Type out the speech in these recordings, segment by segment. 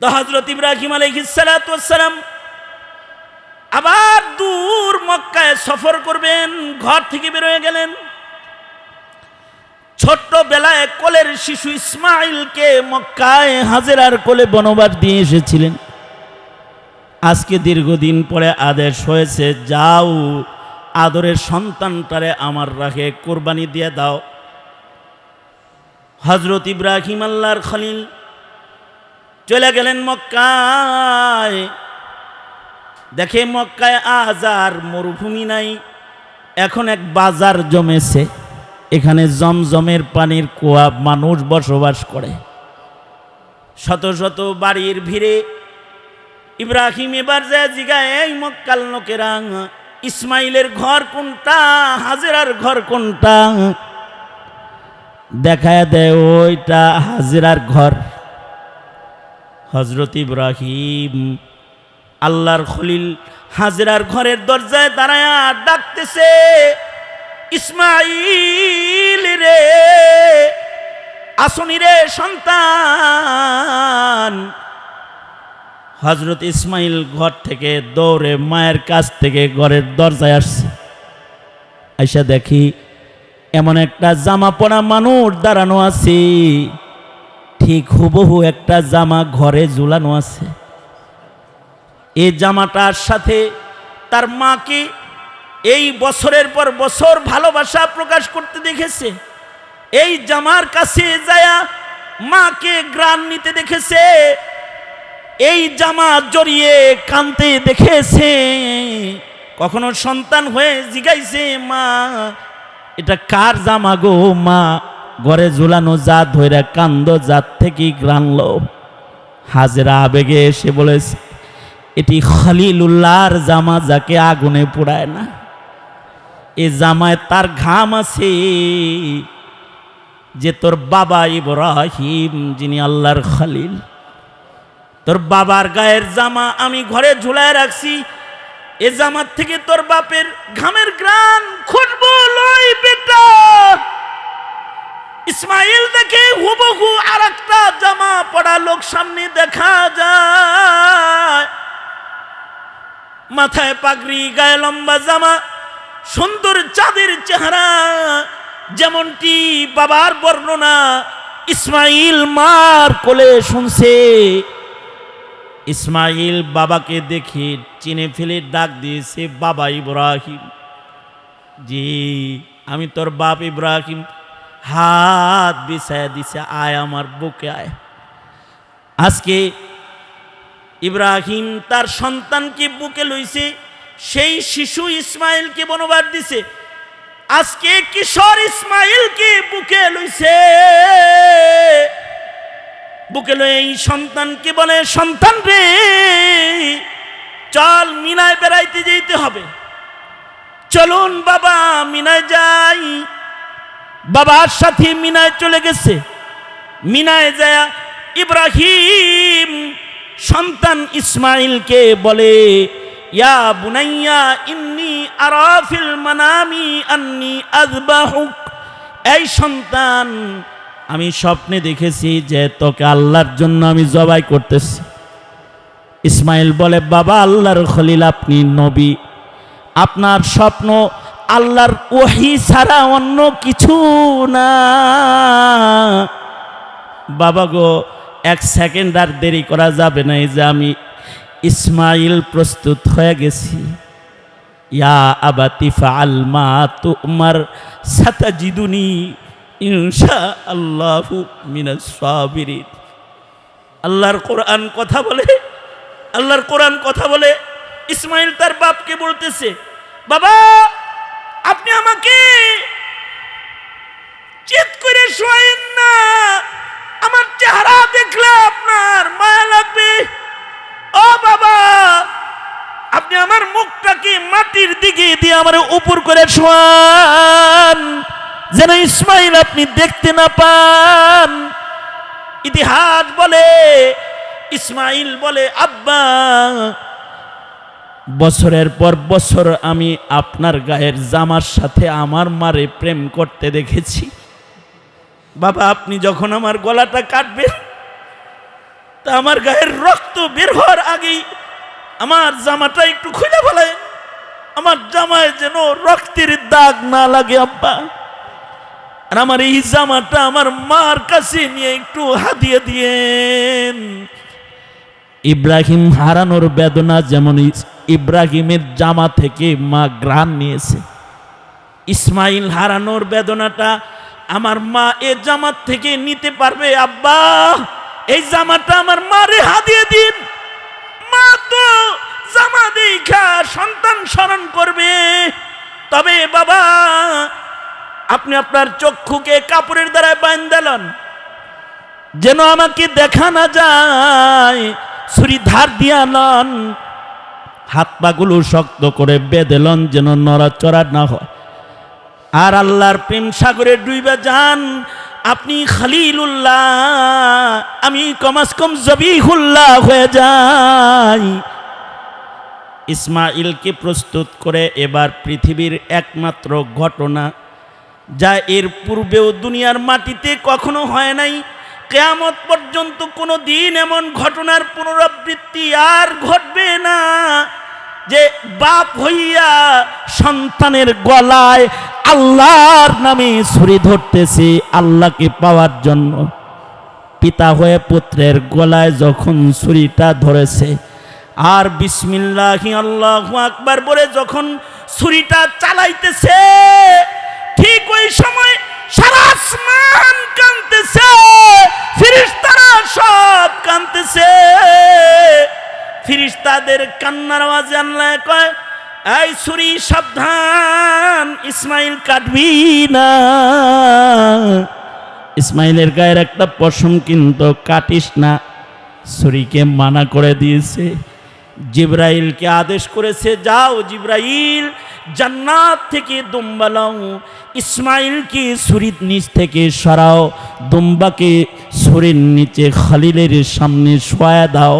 তো হজরত ইব্রাহিম আলহিসালাম আবার দূর মক্কায় সফর করবেন, ঘর থেকে বেরোয় গেলেন। ছোট্ট বেলায় কোলের শিশু ইসমাইলকে মক্কায় হাজেরার কোলে বনবাস দিয়ে এসেছিলেন। আজকে দীর্ঘদিন পরে আদেশ হয়েছে, যাও, আদরের সন্তানটারে আমার রাখে কোরবানি দিয়ে দাও। হজরত ইব্রাহিম আল্লাহর খলিল চলে গেলেন মক্কায়। দেখে মক্কায় আজ আর মরুভূমি নাই। এখন এক বাজার জমেছে। এখানে জমজমের পানির কুয়া মানুষ বসবাস করে। শত শত বাড়ির ভিড়ে ইব্রাহিম এবার যে জিগায়, এই মক্কাল লোকেরা, ইসমাইলের ঘর কোনটা, হাজেরার ঘর কোনটা? দেখায় দেয়, ওইটা হাজেরার ঘর। হজরত ইব্রাহিম, আল্লাহর খলিল হাজরার ঘরের দরজায় দাঁড়ায় ডাকতেছে ইসমাইল রে, আসনি রে সন্তান। হজরত ইসমাইল ঘর থেকে দৌড়ে মায়ের কাছ থেকে ঘরের দরজায় আসছে। আইসা দেখি, এমন একটা জামা পরা মানুষ দাঁড়ানো আছে। ঠিক হুবহু একটা জামা ঘরে ঝুলানো আছে। এই জামাটার সাথে তার মাকে এই বছরের পর বছর ভালোবাসা প্রকাশ করতে দেখেছে। এই জামার কাছে যায়া মাকে গ্রান নিতে দেখেছে। এই জামা জড়িয়ে কানতে দেখেছে। কখনো সন্তান হয়ে জিগাইছে মা, এটা কার জামা গো মা? ঘরে ঝুলানো জাত ধৈরা কান্দ জাত থেকেই গ্রানলো হাজরা আবেগে এসে বলেছে, এটি খলিলুল্লাহর জামা যাকে আগুনে পোড়ায় না। এ জামায় তার ঘাম আছে যে তোর বাবা ইব্রাহিম, যিনি আল্লাহর খালিল। তোর বাবার গায়ের জামা আমি ঘরে ঝুলায় রাখছি। এ জামার থেকে তোর বাপের ঘামের গ্রান খুঁজবো লই বেটা। ইসমাইল দেখে হুবহু আর একটা জামা পড়া লোক সামনে দেখা যায়। মাথায় পাগড়ি, গায়ে লম্বা জামা, সুন্দর চাঁদের চেহারা, যেমনটি বাবার বর্ণনা ইসমাইল মার কোলে শুনছে। ইসমাইল বাবাকে দেখে চিনে ফেলে ডাক দিয়েছে, বাবা ইব্রাহিম। জি, আমি তোর বাপ ইব্রাহিম। হাত বিছায় দিছে, আয় আমার বুকে আয়। আজকে ইব্রাহিম তার সন্তানকে বুকে লইছে, সেই শিশু ইসমাইলকে বনবাদ দিছে। আজকে কিশোর ইসমাইলকে বুকে লইছে। বুকে লয়ে এই সন্তানকে বলে, সন্তান রে, চল মিনায় বেড়াইতে যেতে হবে। চলুন বাবা, মিনায় যাই। বাবার সাথে মিনায় চলে গেছে। মিনায় যায় ইব্রাহিম, সন্তান ইসমাইলকে বলে, ইয়া বুনাইয়া, ইন্নি আরাফিল মানামি, আন্নি আযবাহুক। এই সন্তান, আমি স্বপ্নে দেখেছি যে তোকে আল্লাহর জন্য আমি জবাই করতেছি। ইসমাইল বলে, বাবা, আল্লাহর খলিল আপনি নবী। আপনার স্বপ্ন আল্লাহর ওহি ছাড়া অন্য কিছু না। বাবা গো, এক সেকেন্ড আর দেরি করা যাবে না, এই যে আমি ইসমাইল প্রস্তুত হয়ে গেছি। ইয়া আবাতিফা আলমা তোমার সাতাজিদুনি ইনশা আল্লাহু আল্লাহর কোরআন কথা বলে, আল্লাহর কোরআন কথা বলে ইসমাইল তার বাপকে বলতেছে, বাবা আপনি আমাকে চিত করে শোয়েন না। আমার চেহারা দেখলে আপনার মায়া লাগবে। ও বাবা, আপনি আমার মুখটাকে মাটির দিকে দিয়ে আমার উপর করে শোয়ান। যেন ইসমাইল আপনি দেখতে না পান। ইতিহাস বলে, ইসমাইল বলে, আব্বা বছরের পর বছর আমি আপনার গায়ের জামার সাথে আমার মারে প্রেম করতে দেখেছি। বাবা, আপনি যখন আমার গলাটা কাটবেন, তা আমার গায়ের রক্ত বের হওয়ার আগেই আমার জামাটা একটু খুলে ফেলেন আমার জামায় যেন রক্তের দাগ না লাগে, আব্বা। আর আমার এই জামাটা আমার মার কাছে নিয়ে একটু হাতিয়ে দিয়েন। ইব্রাহিম হারানোর বেদনা যেমন ইব্রাহিমের জামা থেকে মা গ্রাম নিয়েছে। ইসমাইল হারানোর বেদনাটা আমার মা এ জামাত থেকে নিতে পারবে, আব্বা। এই জামাটা আমার মারে হাতিয়ে দিন। মা তো জামা দেখা সন্তান স্মরণ করবে। তবে বাবা, আপনি আপনার চক্ষুকে কাপড়ের দ্বারা বান্ধালন যেন আমাকে দেখা না যায় ছুরি ধার দিয়া নন হাত পাগুলো শক্ত করে বেঁধেলন যেন নড়াচড়া না হয়। আর আল্লাহর প্রেম সাগরে ডুইবে যান। আপনি খালিলুল্লাহ, আমি কমাস কম জবিহুল্লাহ হয়ে যাই। ইসমাইলকে প্রস্তুত করে এবার পৃথিবীর একমাত্র ঘটনা, যা এর পূর্বেও দুনিয়ার মাটিতে কখনো হয় নাই কেয়ামত পর্যন্ত কোনো দিন এমন ঘটনার পুনরাবৃত্তি আর ঘটবে না যে বাপ হইয়া সন্তানের গলায় আল্লাহর নামে ছুরি ধরতেছে আল্লাহকে পাওয়ার জন্য। পিতা হয়ে পুত্রের গলায় যখন ছুরিটা ধরেছে, আর বিসমিল্লাহি আল্লাহ আকবার বলে যখন ছুরিটা চালাইতেছে, ঠিক ওই সময় সারা আসমান কাঁদতেছে, ফিরিস্তারা সব কাঁদতেছে। ফিরিস্তাদের কান্নার আওয়াজে আল্লাহ কয়, এই সুরি সাবধান, ইসমাইল কাটবি না। ইসমাইলের গায়ের একটা পশম কিন্তু কাটিস না সুরিকে মানা করে দিয়েছে। জিব্রাইলকে আদেশ করেছে, যাও জিব্রাইল, জান্নাত থেকে দুম্বা ইসমাইলকে ছুরির নিচ থেকে সরাও, দুম্বাকে ছুরির নিচে খালিলের সামনে শোয়া দাও।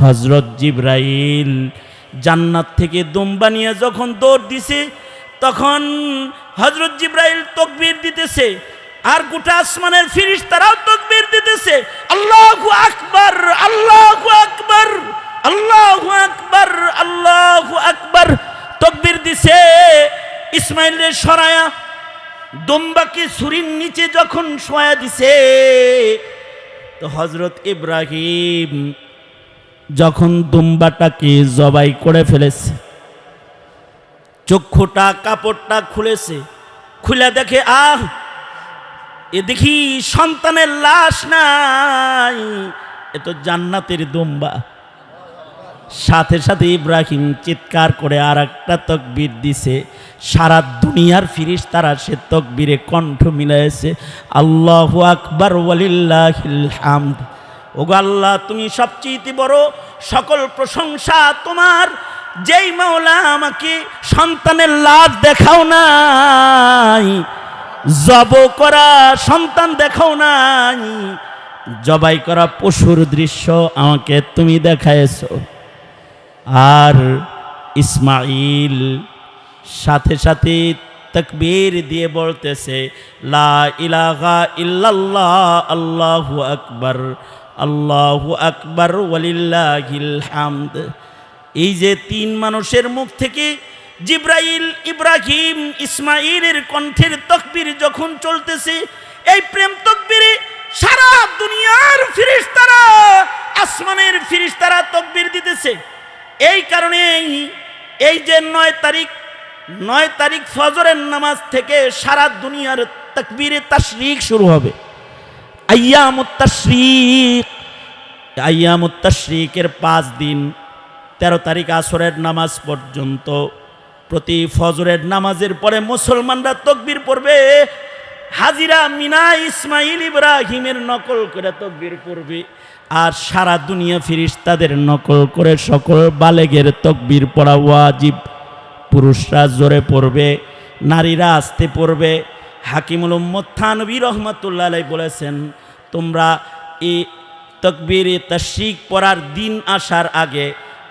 হজরত জিব্রাইল জান্নাত থেকে দুম্বা নিয়ে যখন দৌড় দিছে, তখন হজরত জিব্রাইল তকবীর দিতেছে, আর গোটা আসমানের ফিরিস তারাও তকবীর দিতেছে, আল্লাহু আকবার আল্লাহু আকবার। আল্লাহু আকবার আল্লাহু আকবার। তকবীর দিছে, ইসমাইলের সরায়া, দুম্বাকে ছুরির নিচে যখন শোয়া দিছে, তো হজরত ইব্রাহিম যখন দুম্বাটাকে জবাই করে ফেলেছে, চক্ষুটা, কাপড়টা খুলেছে, খুলে দেখে, আহ, এ দেখি সন্তানের লাশ নাই, এ তো জান্নাতের দুম্বা। সাথে সাথে ইব্রাহিম চিৎকার করে আর একটা তকবির দিছে। সারা দুনিয়ার ফিরিস তারা সে তকবিরে কণ্ঠ মিলাইছে, আল্লাহ আকবর হামদ। ওগো আল্লাহ, তুমি সবচেয়ে বড় সকল প্রশংসা তোমার। যেই মাওলা আমাকে সন্তানের লাভ দেখাও নাই, জব করা সন্তান দেখাও নাই, জবাই করা পশুর দৃশ্য আমাকে তুমি দেখায়েছো আর ইসমাইল সাথে সাথে তকবীর দিয়ে বলতেছে, লা ইলাহা ইল্লাল্লাহ, আল্লাহু আকবার আল্লাহু আকবার, ওয়ালিল্লাহিল হামদ। এই যে তিন মানুষের মুখ থেকে জিব্রাইল, ইব্রাহিম ইসমাইলের কণ্ঠের তকবীর যখন চলতেছে, এই প্রেম তকবীরে সারা দুনিয়ার ফিরিস্তারা, আসমানের ফিরিস্তারা তকবীর দিতেছে। এই কারণে এই যে নয় তারিখ নয় তারিখ ফজরের নামাজ থেকে সারা দুনিয়ার তকবীরে তাশরিক শুরু হবে। আয়ামুত তাশরিক, আয়ামুত তাশরিকের পাঁচ দিন, তেরো তারিখ আসরের নামাজ পর্যন্ত, প্রতি ফজরের নামাজের পরে মুসলমানরা তকবীর পড়বে, হাজিরা মিনা ইসমাইল ইব্রাহিমের নকল করে তকবীর পড়বে। আর সারা দুনিয়া ফিরিস্তাদের নকল করে সকল বালেগের তকবির পড়া ওয়াজিব। পুরুষরা জোরে পড়বে, নারীরা আসতে পড়বে। হাকিমুল উম্মদ থানবী রহমতুল্লাহ বলেছেন, তোমরা এ তকবীর তাশিক পড়ার দিন আসার আগে,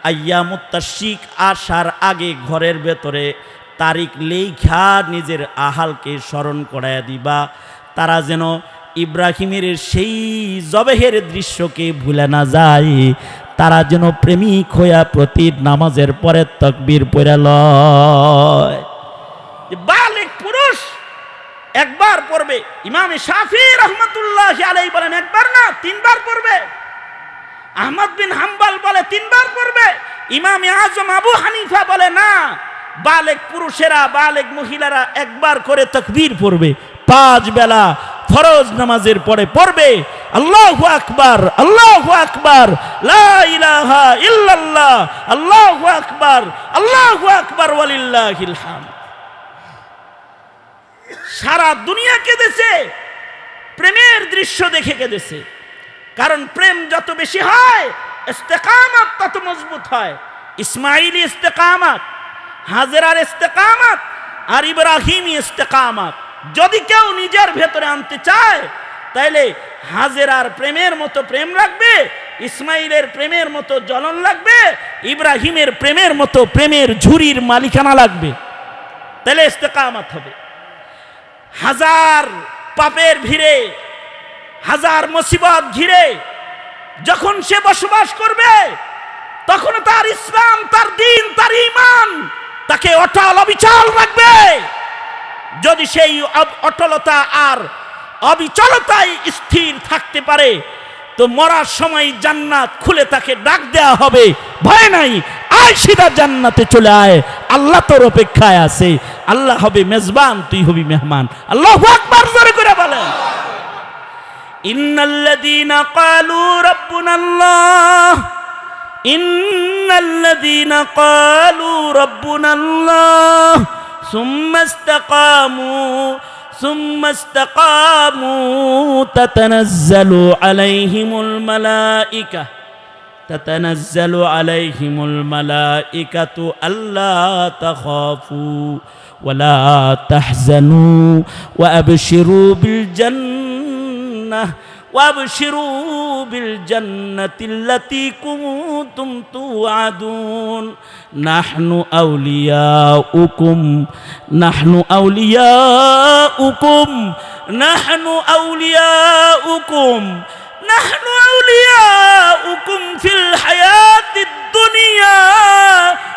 আয়ামুত তাশিক আসার আগে ঘরের ভেতরে তারিখ লেখা নিজের আহালকে স্মরণ করাইয়া দিবা। তারা যেন ইব্রাহিমের সেই জবেহের দৃশ্যকে ভুলে না যায়। তারা যেন প্রেমিক হইয়া প্রতি নামাজের পরে তকবীর পড়ে লয়। বালিক পুরুষ একবার পড়বে। ইমাম শাফি রহমতুল্লাহ আলাই বলেন, একবার না, তিনবার পড়বে। আহমদ বিন হাম্বাল বলে, তিনবার পড়বে। ইমাম আজম আবু হানিফা বলে, না, বালেক পুরুষেরা, বালেক মহিলারা একবার করে তকবীর পড়বে। পাঁচ বেলা ফরজ নামাজের পরে পড়বে। আল্লাহ আকবার আল্লাহ আকবার ইলাহা ইল্লাল্লাহ, আল্লাহ আকবার আল্লাহ আকবার ওয়ালিল্লাহিল হামদ। সারা দুনিয়া কেঁদেছে, প্রেমের দৃশ্য দেখে কেঁদেছে। কারণ প্রেম যত বেশি হয়, ইস্তেকামত তত মজবুত হয়। ইসমাইলি ইস্তেকামাত, হাজেরার ইস্তেকামত, আর ইব্রাহিমি ইস্তেকামত। যদি কেউ নিজের ভেতরে আনতে চায়, তাইলে হাজেরার প্রেমের মতো প্রেম লাগবে, ইসমাইলের প্রেমের মতো জ্বলন লাগবে, ইব্রাহিমের প্রেমের মতো প্রেমের ঝুরির মালিকানা লাগবে। তাহলে ইস্তেকামত হবে। হাজার পাপের ভিড়ে, হাজার মুসিবত ঘিরে, যখন সে বসবাস করবে, তখন তার ইসলাম, তার দিন, তার ইমান তাকে অটল অবিচল রাখবে। যদি সেই অটলতা আর অবিচলতায় স্থির থাকতে পারে, তো মরার সময় জান্নাত খুলে তাকে ডাক দেয়া হবে। ভয় নাই, আয় সিধা জান্নাতে চলে আয়। আল্লাহ তোর অপেক্ষায় আছে। আল্লাহ হবে মেজবান, তুই হবি মেহমান। আল্লাহ আকবার, জোরে করে বলেন। ইন্নাল্লাযীনা ক্বালু রাব্বুনাল্লাহ, ইন্নাল্লাযীনা ক্বালু রাব্বুনাল্লাহ ثم استقاموا ثم استقاموا تتنزل عليهم الملائكة تتنزل عليهم الملائكة ألا تخافوا ولا تحزنوا وأبشروا بالجنة وابشروا بالجنة التي كنتم توعدون. نحن أولياؤكم. نحن أولياؤكم. نحن أولياؤكم. نحن أولياؤكم في الحياة الدنيا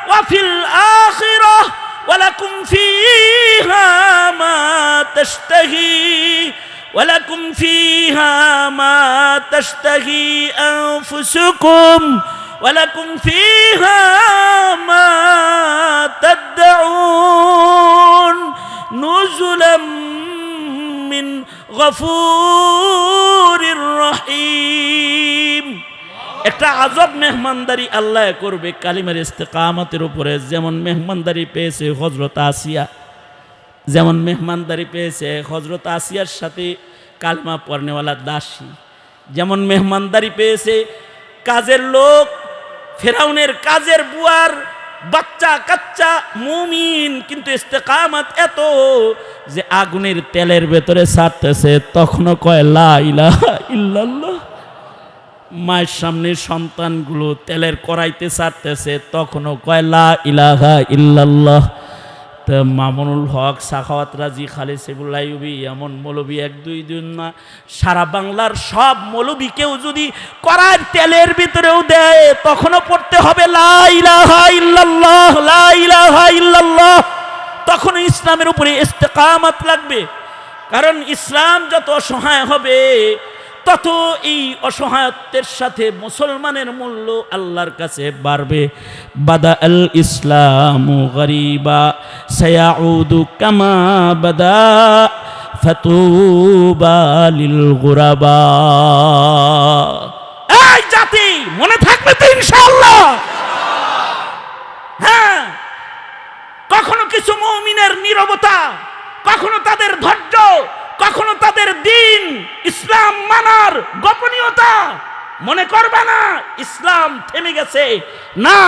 وفي الآخرة ولكم فيها ما تشتهي. ولكم فيها ما تشتهي أنفسكم ولكم فيها ما تدعون نزلا من غفور رحيم একটা আজব মেহমানদারি আল্লাহ করবে কালিমার ইস্তেকামতের উপরে যেমন মেহমানদারি পেয়েছে হজরত আসিয়া যেমন মেহমানদারি পেয়েছে হজরত আসিয়ার সাথে কালমা পড়নেওয়ালা দাসী। যেমন মেহমানদারি পেয়েছে, কাজের লোক, ফেরাউনের কাজের বুয়ার, বাচ্চা, কাচ্চা, মুমিন, কিন্তু ইস্তেকামত এত যে আগুনের তেলের ভেতরে ছাড়তেছে, তখনও কয়, লা ইলাহা ইল্লাল্লাহ। মায়ের সামনে সন্তানগুলো তেলের কড়াইতে ছাড়তেছে, তখনও কয়, লা ইলাহা ইল্লাল্লাহ। তা মামুনুল হক সাখাওয়াত রাজি খালি সেবুল্লাইবি এমন মৌলবী এক, দুই দিন না। সারা বাংলার সব মৌলবীকেও যদি করার তেলের ভিতরেও দেয়, তখনও পড়তে হবে তখন ইসলামের উপরে ইস্তেকামাত লাগবে। কারণ ইসলাম যত অসহায় হবে তত এই অসহায়ত্বের সাথে মুসলমানের মূল্য আল্লাহর কাছে বাড়বে। বাদা আল ইসলাম গরিবা, সায়াউদু কামা বাদা, ফাতুবা লিল গুরাবা। এই জাতি, মনে থাকবে তো ইনশাআল্লাহ। হ্যাঁ কখনো কিছু মৌমিনের নীরবতা, কখনো তাদের ধৈর্য কখনো তাদের দিন ইসলাম মানার গোপনীয়তা মনে করবে না, ইসলাম থেমে গেছে। না,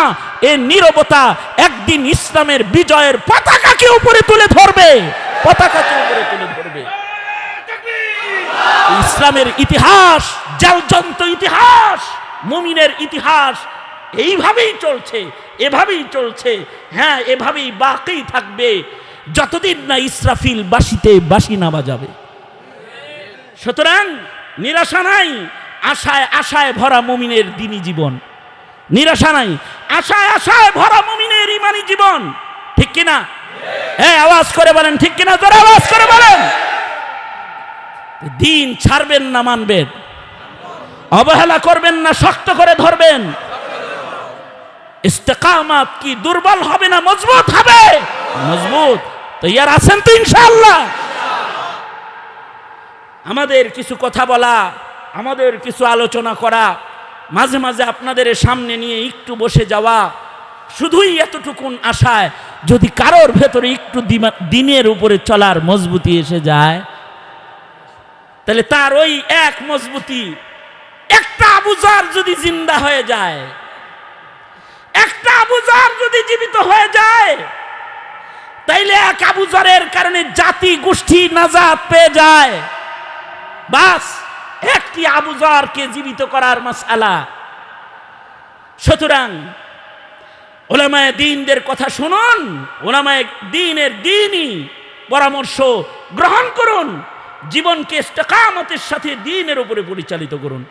এ নীরবতা একদিন ইসলামের বিজয়ের পতাকাকে উপরে তুলে ধরবে। পতাকাকে উপরে তুলে ধরবে। ইসলামের ইতিহাস, জালজন্ত ইতিহাস, মুমিনের ইতিহাস, এইভাবেই চলছে, এভাবেই চলছে। হ্যাঁ এভাবেই বাকি থাকবে। যতদিন না ইসরাফিল বাসিতে বাসি না বাজাবে সুতরাং নিরাশা নাই, আশায় আশায় ভরা মুমিনের দিনী জীবন। নিরাশা নাই, আশায় আশায় ভরা মুমিনের ইমানি জীবন। ঠিক কিনা? হ্যাঁ আওয়াজ করে বলেন, ঠিক কিনা? তোর আওয়াজ করে বলেন। দিন ছাড়বেন না, মানবেন। অবহেলা করবেন না, শক্ত করে ধরবেন। ইস্তেকামাত কি দুর্বল হবে না, মজবুত হবে। মজবুত। তো ইয়ার আছেন তো ইনশাআল্লাহ। আমাদের কিছু কথা বলা, আমাদের কিছু আলোচনা করা, মাঝে মাঝে আপনাদের সামনে নিয়ে একটু বসে যাওয়া, শুধুই এতটুকুন আশায় যদি কারোর ভেতরে একটু দিনের উপরে চলার মজবুতি এসে যায়, তাহলে তার ওই এক মজবুতি, একটা আবুজার যদি জিন্দা হয়ে যায়, একটা আবুজার যদি জীবিত হয়ে যায় তাইলে এক আবুজারের কারণে জাতি গোষ্ঠী নাজাত পেয়ে যায়। বাস, একটি আবুজারকে জীবিত করার মাসালা। সুতরাং ওলামায় দিনদের কথা শুনুন, ওলামায় দিনের দিনই পরামর্শ গ্রহণ করুন, জীবনকে ইস্তেকামতের সাথে দিনের উপরে পরিচালিত করুন।